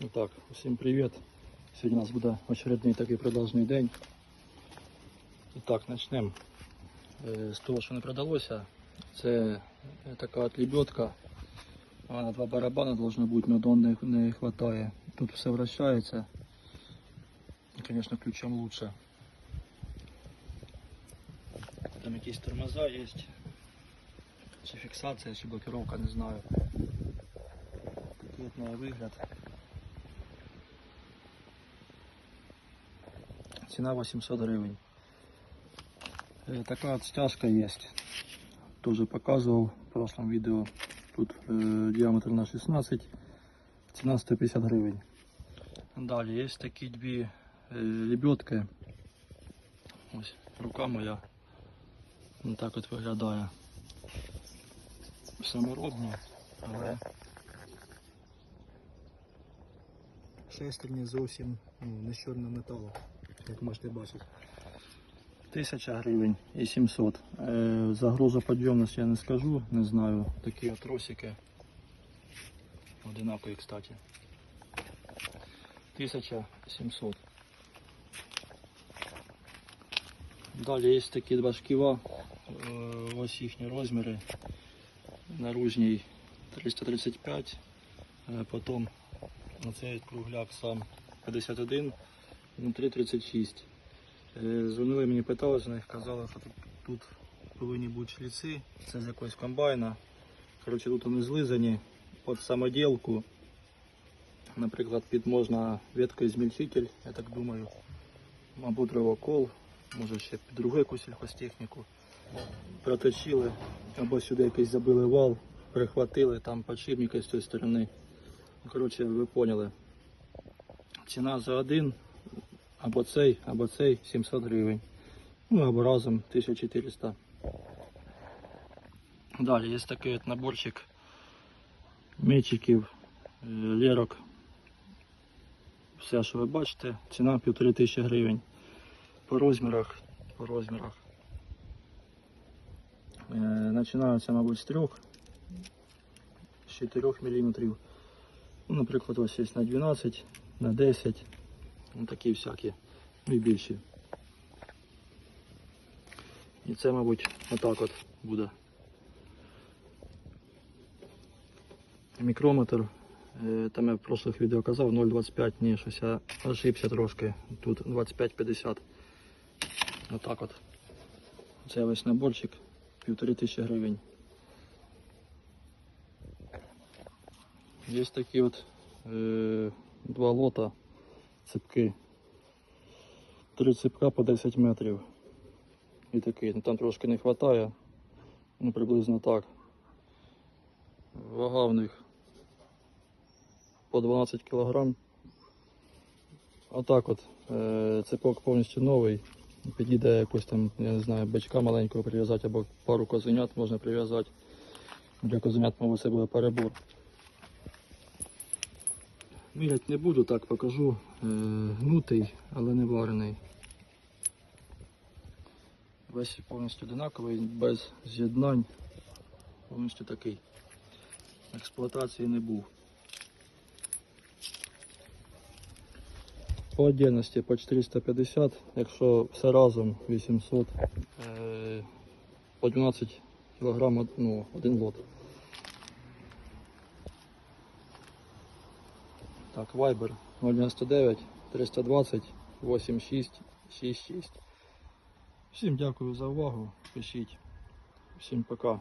Ну так, всім привіт. Сьогодні у нас буде очередний такий продажний день. І так, почнемо е, з того, що не продалося. Це е, така от лебедка. Вона два барабани должно бути, але дон не, вистачає. Тут все вращається. І, звісно, ключом лучше. Там якісь тормоза є. Чи фіксація, чи блокировка, не знаю. Має вигляд. Ціна 800 гривень. Е, Така от стяжка є. Тоже показував в прошлом відео. Тут е, діаметр на 16, ціна 150 гривень. Далі є такі дві е, лебедки. Ось рука моя. Ось так от виглядає. Саморобні, але шестерні зовсім ну, не з чорного як можете бачити. 1000 гривень і 700. Е, за грузоподйомність я не скажу, не знаю. Такі от тросики. Одинакові, кстати. 1700. Далі є такі два шківа. Е, ось їхні розміри. Наружній 335, е, потім оцей кругляк сам 51, внутрі 36. Е, Дзвонили мені, питалися, них казали, що тут, тут повинні бути шліци, це з якогось комбайна. Коротше, тут вони злизані під самоділку. Наприклад, під можна веткоізмільчитель, я так думаю, або дровокол, може ще під другу якусь сільхозтехніку. Проточили, або сюди якийсь забили вал, прихватили, там подшипника з цієї сторони. Коротше, ви поняли. Ціна за один, або цей, або цей 700 гривень. Ну або разом 1400. Далі є такий от наборчик мечиків, е, лерок. Все, що ви бачите, ціна 1500 гривень. По розмірах, по розмірах. Е, Починаються, мабуть, з 3, з 4 мм. Ну, наприклад, ось є на 12, на 10, ну, такі всякі, і більші. І це, мабуть, отак от буде. Мікрометр. е, Там я в прошлих відео казав 0,25, ні, щось я ошибся трошки. Тут 25-50. Отак от. Це весь наборчик. Півтори тисячі гривень. Є такі от е, два лота ципки. Три ципка по 10 метрів. І такий, ну там трошки не вистачає. Ну приблизно так. Вага в них по 12 кг. Отак от. Е, ципок повністю новий. Підійде якось там, я не знаю, бичка маленького прив'язати або пару козенят можна прив'язати. Для козенят, мабуть, це буде перебор. Мірять не буду, так покажу. Е, гнутий, але не варений. Весь повністю одинаковий, без з'єднань. Повністю такий. Експлуатації не був. По отдельності по 450, якщо все разом 800, е, по 12 кг ну, один лот. Так, Viber 099 320 86 66. Всім дякую за увагу. Пишіть. Всім пока.